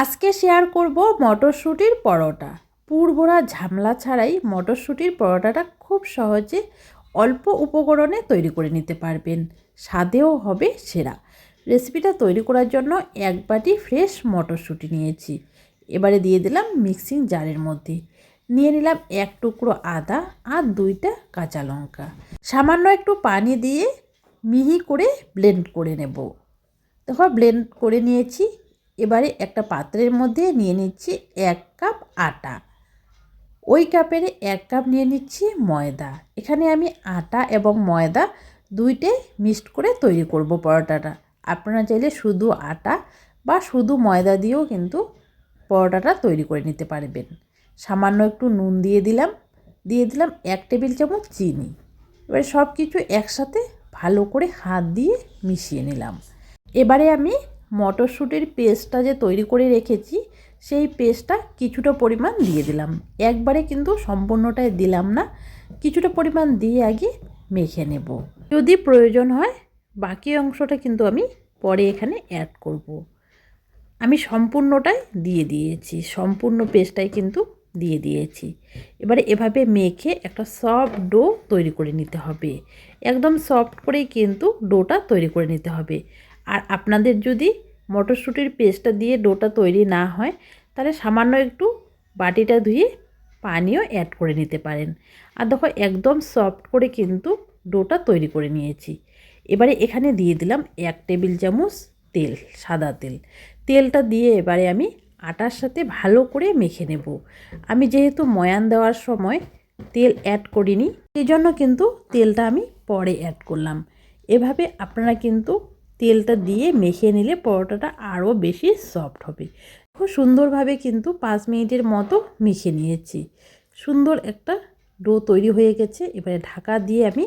আজকে শেয়ার করব মটরশুঁটির পরোটা। পুরভরা ঝামলা ছাড়াই মটরশুঁটির পরোটাটা খুব সহজে অল্প উপকরণে তৈরি করে নিতে পারবেন। স্বাদেও হবে সেরা। রেসিপিটা তৈরি করার জন্য এক বাটি ফ্রেশ মটরশুঁটি নিয়েছি। এবারে দিয়ে দিলাম মিক্সিং জারের মধ্যে। নিয়ে নিলাম এক টুকরো আদা আর দুইটা কাঁচা লঙ্কা। সামান্য একটু পানি দিয়ে মিহি করে ব্লেন্ড করে নেব। দেখো ব্লেন্ড করে নিয়েছি। এবারে একটা পাত্রের মধ্যে নিয়ে নিচ্ছি এক কাপ আটা। ওই কাপের এক কাপ নিয়ে নিচ্ছি ময়দা। এখানে আমি আটা এবং ময়দা দুইটাই মিক্সড করে তৈরি করব পরোটাটা। আপনারা চাইলে শুধু আটা বা শুধু ময়দা দিয়েও কিন্তু পরোটাটা তৈরি করে নিতে পারবেন। সামান্য একটু নুন দিয়ে দিলাম। দিয়ে দিলাম এক টেবিল চামচ চিনি। এবারে সব কিছু একসাথে ভালো করে হাত দিয়ে মিশিয়ে নিলাম। এবারে আমি মটরশুঁটির পেস্টটা যে তৈরি করে রেখেছি, সেই পেস্টটা কিছুটা পরিমাণ দিয়ে দিলাম। একবারে কিন্তু সম্পূর্ণটাই দিলাম না, কিছুটা পরিমাণ দিয়ে আগে মেখে নেব। যদি প্রয়োজন হয়, বাকি অংশটা কিন্তু আমি পরে এখানে অ্যাড করব। আমি সম্পূর্ণটাই দিয়ে দিয়েছি, সম্পূর্ণ পেস্টটাই কিন্তু দিয়ে দিয়েছি। এবারে এভাবে মেখে একটা সফট ডো তৈরি করে নিতে হবে। একদম সফট করেই কিন্তু ডোটা তৈরি করে নিতে হবে। আর আপনাদের যদি মটরশুঁটির পেস্টটা দিয়ে ডোটা তৈরি না হয়, তাহলে সামান্য একটু বাটিটা ধুয়ে পানিও অ্যাড করে নিতে পারেন। আর দেখো, একদম সফট করে কিন্তু ডোটা তৈরি করে নিয়েছি। এবারে এখানে দিয়ে দিলাম এক টেবিল চামচ তেল, সাদা তেল। তেলটা দিয়ে এবারে আমি আটার সাথে ভালো করে মেখে নেব। আমি যেহেতু ময়ান দেওয়ার সময় তেল অ্যাড করিনি, সেই জন্য কিন্তু তেলটা আমি পরে অ্যাড করলাম। এভাবে আপনারা কিন্তু তেলটা দিয়ে মেখে নিলে পরোটাটা আরও বেশি সফট হবে। খুব সুন্দরভাবে কিন্তু পাঁচ মিনিটের মতো মেখে নিয়েছি। সুন্দর একটা ডো তৈরি হয়ে গেছে, এবারে ঢাকা দিয়ে আমি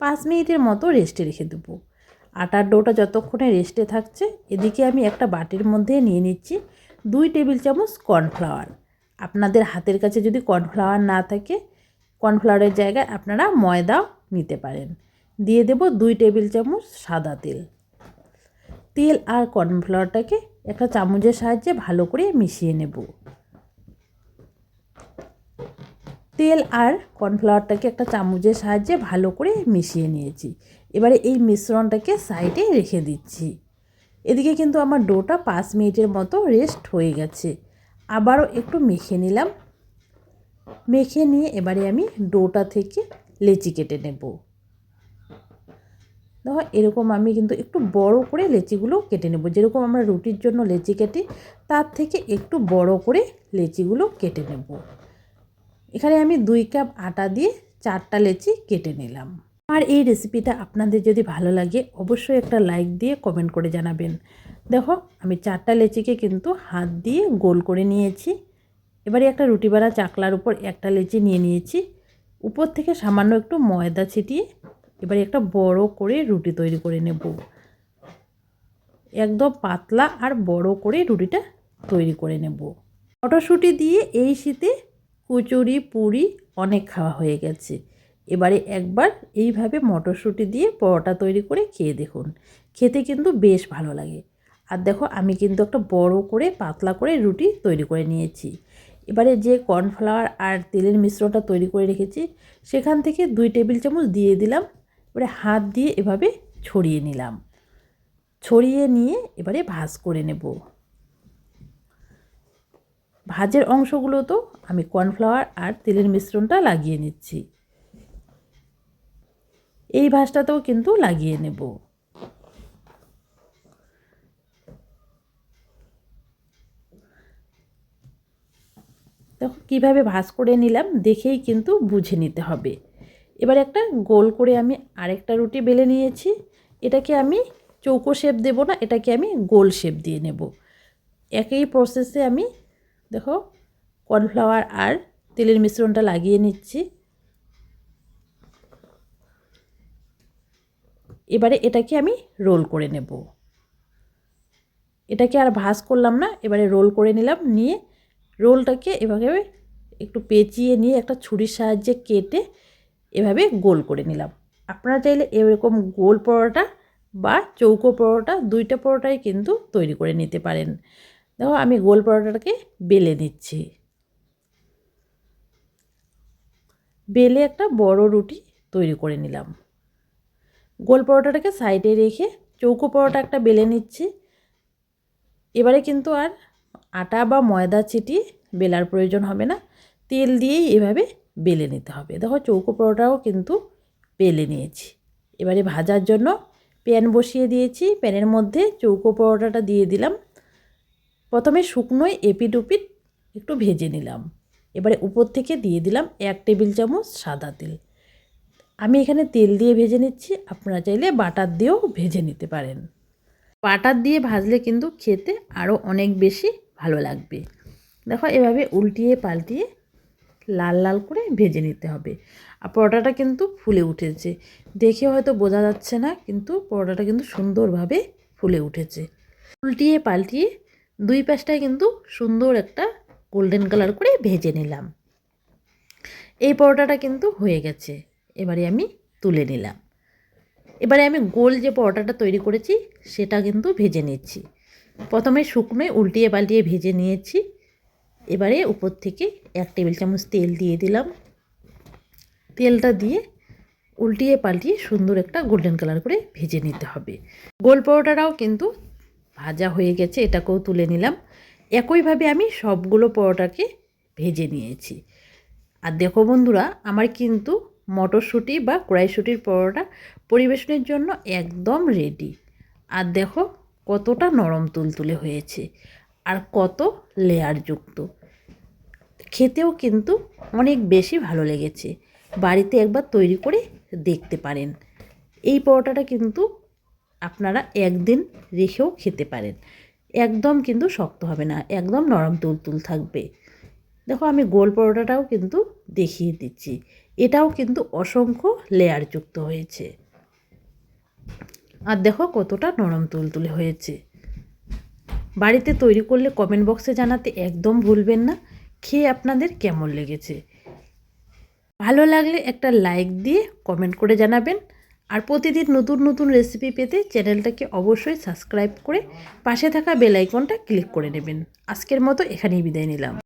পাঁচ মিনিটের মতো রেস্টে রেখে দেবো। আটার ডোটা যতক্ষণে রেস্টে থাকছে, এদিকে আমি একটা বাটির মধ্যে নিয়ে নিচ্ছি দুই টেবিল চামচ কর্নফ্লাওয়ার আপনাদের হাতের কাছে যদি কর্নফ্লাওয়ার না থাকে কর্নফ্লাওয়ারের জায়গায় আপনারা ময়দাও নিতে পারেন। দিয়ে দেব দুই টেবিল চামচ সাদা তেল। তেল আর কর্নফ্লাওয়ারটাকে একটা চামচের সাহায্যে ভালো করে মিশিয়ে নেব। তেল আর কর্নফ্লাওয়ারটাকে একটা চামচের সাহায্যে ভালো করে মিশিয়ে নিয়েছি। এবারে এই মিশ্রণটাকে সাইডে রেখে দিচ্ছি। এদিকে কিন্তু আমার ডোটা পাঁচ মিনিটের মতো রেস্ট হয়ে গেছে। আবারও একটু মেখে নিলাম। মেখে নিয়ে এবারে আমি ডোটা থেকে লেচি কেটে নেব। দেখো, এরকম আমি কিন্তু একটু বড় করে লেচিগুলো কেটে নেব। যেরকম আমরা রুটির জন্য লেচি কেটে, তার থেকে একটু বড় করে লেচিগুলো কেটে নেব। এখানে আমি দুই কাপ আটা দিয়ে চারটা লেচি কেটে নিলাম। আর এই রেসিপিটা আপনাদের যদি ভালো লাগে, অবশ্যই একটা লাইক দিয়ে কমেন্ট করে জানাবেন। দেখো, আমি চারটা লেচিকে কিন্তু হাত দিয়ে গোল করে নিয়েছি। এবারে একটা রুটিবেলা চাকলার উপর একটা লেচি নিয়ে নিয়েছি। উপর থেকে সামান্য একটু ময়দা ছিটিয়ে এবারে একটা বড় করে রুটি তৈরি করে নেব। একদম পাতলা আর বড় করে রুটিটা তৈরি করে নেব। মটরশুঁটি দিয়ে এই শীতে কচুরি, পুরি অনেক খাওয়া হয়ে গেছে। এবারে একবার এইভাবে মটরশুঁটি দিয়ে পরোটা তৈরি করে খেয়ে দেখুন। খেতে কিন্তু বেশ ভালো লাগে। আর দেখো, আমি কিন্তু একটা বড় করে পাতলা করে রুটি তৈরি করে নিয়েছি। এবারে যে কর্নফ্লাওয়ার আর তেলের মিশ্রণটা তৈরি করে রেখেছি, সেখান থেকে দুই টেবিল চামচ দিয়ে দিলাম এবারে হাত দিয়ে এভাবে ছড়িয়ে নিলাম। ছড়িয়ে নিয়ে এবারে ভাজ করে নেব। ভাজের অংশগুলো তো আমি কর্নফ্লাওয়ার আর তেলের মিশ্রণটা লাগিয়ে নিচ্ছি। এই ভাজটাতেও কিন্তু লাগিয়ে নেব। দেখো কীভাবে ভাজ করে নিলাম, দেখেই কিন্তু বুঝে নিতে হবে। এবার একটা গোল করে আমি আরেকটা রুটি বেলে নিয়েছি। এটাকে আমি চৌকো শেপ দেব না, এটাকে আমি গোল শেপ দিয়ে নেব। একই প্রসেসে আমি দেখো কর্নফ্লাওয়ার আর তেলের মিশ্রণটা লাগিয়ে নিচ্ছি। এবারে এটাকে আমি রোল করে নেব। এটাকে আর ভাজ করলাম না, এবারে রোল করে নিলাম, নিয়ে রোলটাকে এভাবে একটু পেঁচিয়ে নিয়ে একটা ছুরির সাহায্যে কেটে এভাবে গোল করে নিলাম। আপনারা চাইলে এরকম গোল পরোটা বা চৌকো পরোটা দুইটা পরোটাই কিন্তু তৈরি করে নিতে পারেন। দেখো, আমি গোল পরোটাটাকে বেলে নিচ্ছি। বেলে একটা বড় রুটি তৈরি করে নিলাম। গোল পরোটাটাকে সাইডে রেখে চৌকো পরোটা একটা বেলে নিচ্ছি। এবারে কিন্তু আর আটা বা ময়দা ছিটিয়ে বেলার প্রয়োজন হবে না। তেল দিয়েই এভাবে বেলে নিতে হবে। দেখো চৌকো পরোটাও কিন্তু বেলে নিয়েছি। এবারে ভাজার জন্য প্যান বসিয়ে দিয়েছি। প্যানের মধ্যে চৌকো পরোটাটা দিয়ে দিলাম। প্রথমে শুকনোয় এপিট একটু ভেজে নিলাম। এবারে উপর থেকে দিয়ে দিলাম এক টেবিল চামচ সাদা তেল। আমি এখানে তেল দিয়ে ভেজে নিচ্ছি। আপনারা চাইলে বাটার দিয়েও ভেজে নিতে পারেন। বাটার দিয়ে ভাজলে কিন্তু খেতে আরও অনেক বেশি ভালো লাগবে। দেখো এভাবে উল্টিয়ে পাল্টিয়ে লাল লাল করে ভেজে নিতে হবে। আর পরোটাটা কিন্তু ফুলে উঠেছে। দেখে হয়তো বোঝা যাচ্ছে না, কিন্তু পরোটাটা কিন্তু সুন্দরভাবে ফুলে উঠেছে। উল্টিয়ে পাল্টিয়ে দুই পাশটায় কিন্তু সুন্দর একটা গোল্ডেন কালার করে ভেজে নিলাম। এই পরোটাটা কিন্তু হয়ে গেছে। এবারে আমি তুলে নিলাম। এবারে আমি গোল যে পরোটাটা তৈরি করেছি, সেটা কিন্তু ভেজে নিচ্ছি। প্রথমে শুকনোয় উল্টিয়ে পাল্টিয়ে ভেজে নিয়েছি। এবারে উপর থেকে এক টেবিল চামচ তেল দিয়ে দিলাম। তেলটা দিয়ে উল্টিয়ে পাল্টিয়ে সুন্দর একটা গোল্ডেন কালার করে ভেজে নিতে হবে। গোল পরোটাটাও কিন্তু ভাজা হয়ে গেছে, এটাকেও তুলে নিলাম। একইভাবে আমি সবগুলো পরোটাকে ভেজে নিয়েছি। আর দেখো বন্ধুরা, আমার কিন্তু মটরশুঁটি বা কড়াইশুঁটির পরোটা পরিবেশনের জন্য একদম রেডি আর দেখো কতটা নরম তুলতুলে হয়েছে, আর কত লেয়ারযুক্ত। খেতেও কিন্তু অনেক বেশি ভালো লেগেছে। বাড়িতে একবার তৈরি করে দেখতে পারেন। এই পরোটাটা কিন্তু আপনারা একদিন রেখেও খেতে পারেন। একদম কিন্তু শক্ত হবে না, একদম নরম তুলতুল থাকবে। দেখো, আমি গোল পরোটাটাও কিন্তু দেখিয়ে দিচ্ছি। এটাও কিন্তু অসংখ্য লেয়ারযুক্ত হয়েছে। আর দেখো, কতটা নরম তুলতুলে হয়েছে। বাড়িতে তৈরি করলে কমেন্ট বক্সে জানাতে একদম ভুলবেন না। খেয়ে আপনাদের কেমন লেগেছে? ভালো লাগলে একটা লাইক দিয়ে কমেন্ট করে জানাবেন। আর প্রতিদিন নতুন নতুন রেসিপি পেতে চ্যানেলটাকে অবশ্যই সাবস্ক্রাইব করে পাশে থাকা বেল আইকনটা ক্লিক করে নেবেন। আজকের মতো এখানেই বিদায় নিলাম।